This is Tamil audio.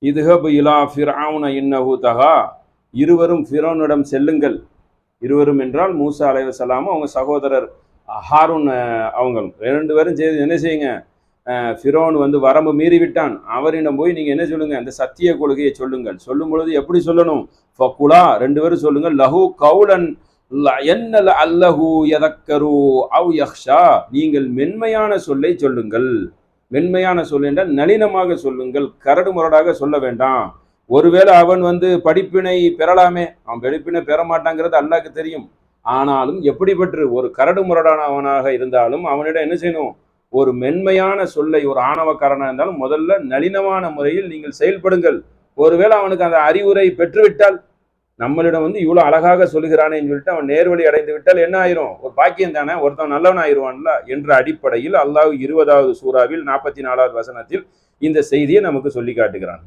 இதுஹப் இலா ஃபிர்அவுன இன்னஹு தகா இருவரும் ஃபிரோனிடம் செல்லுங்கள். இருவரும் என்றால் மூசா அலைவசலாமும் அவங்க சகோதரர் ஹாரூன் அவங்களும். ரெண்டு பேரும் செய்து என்ன செய்யுங்க? ஃபிரோன் வந்து வரம்பு மீறி விட்டான். அவரிடம் போய் நீங்கள் என்ன சொல்லுங்கள் அந்த சத்திய கொள்கையை சொல்லுங்கள். சொல்லும் பொழுது எப்படி சொல்லணும்? ஃபக்குலா ரெண்டு பேரும் சொல்லுங்கள். லஹு கவுலன் ல- என்னல அல்லஹு யதக்கரு அவ் யக்ஷா நீங்கள் மென்மையான சொல்லை சொல்லுங்கள். மென்மையான சொல் என்றால் நளினமாக சொல்லுங்கள் கரடு முரடாக சொல்ல வேண்டாம். ஒருவேளை அவன் வந்து படிப்பினை பெறலாமே. அவன் படிப்பினை பெற மாட்டாங்கிறது அல்லாக்கு தெரியும். ஆனாலும் எப்படிப்பட்டு ஒரு கரடு முரடானவனாக இருந்தாலும் அவனிடம் என்ன செய்யணும்? ஒரு மென்மையான சொல்லை ஒரு ஆணவக்காரனாக இருந்தாலும் முதல்ல நளினமான முறையில் நீங்கள் செயல்படுங்கள். ஒருவேளை அவனுக்கு அந்த அறிவுரை பெற்றுவிட்டால் நம்மளிடம் வந்து இவ்வளோ அழகாக சொல்லுகிறானேன்னு சொல்லிட்டு அவன் நேர்வழி அடைந்து விட்டால் என்ன ஆயிரும்? ஒரு பாக்கியம் தானே? ஒருத்தன் நல்லவன் ஆயிடுவான்ல என்ற அடிப்படையில் அல்லாஹ் இருபதாவது சூறாவில் நாற்பத்தி நாலாவது வசனத்தில் இந்த செய்தியை நமக்கு சொல்லி காட்டுகிறான்.